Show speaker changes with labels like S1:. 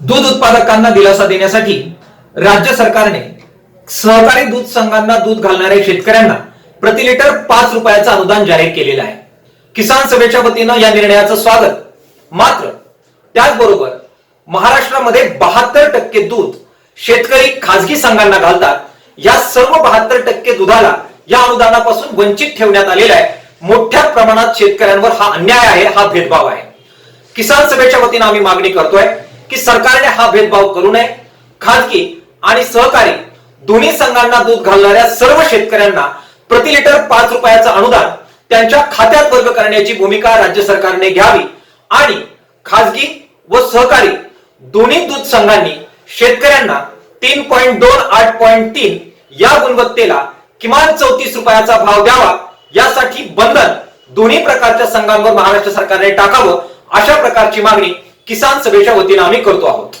S1: दूध उत्पादकांना दिलासा देण्यासाठी राज्य सरकारने सहकारी दूध संघांना दूध घालणाऱ्या शेतकऱ्यांना प्रति लिटर पाच रुपयाचं अनुदान जाहीर केलेलं आहे. किसान सभेच्या वतीनं या निर्णयाचं स्वागत. मात्र त्याचबरोबर महाराष्ट्रामध्ये बहात्तर टक्के दूध शेतकरी खासगी संघांना घालतात. या सर्व बहात्तर टक्के दुधाला या अनुदानापासून वंचित ठेवण्यात आलेला आहे. मोठ्या प्रमाणात शेतकऱ्यांवर हा अन्याय आहे हा भेदभाव आहे. किसान सभेच्या वतीनं आम्ही मागणी करतोय की सरकारने हा भेदभाव करू नये. खाजगी आणि सहकारी दोन्ही संघांना दूध घालणाऱ्या सर्व शेतकऱ्यांना प्रति लिटर पाच रुपयाचं अनुदान त्यांच्या खात्यात वर्ग करण्याची भूमिका राज्य सरकारने घ्यावी. आणि खाजगी व सहकारी दोन्ही दूध संघांनी शेतकऱ्यांना तीन पॉईंट दोन आठ पॉईंट तीन या गुणवत्तेला किमान चौतीस रुपयाचा भाव द्यावा. यासाठी बंधन दोन्ही प्रकारच्या संघांवर महाराष्ट्र सरकारने टाकावं अशा प्रकारची मागणी किसान सभेच्या वतीनं आम्ही करतो आहोत.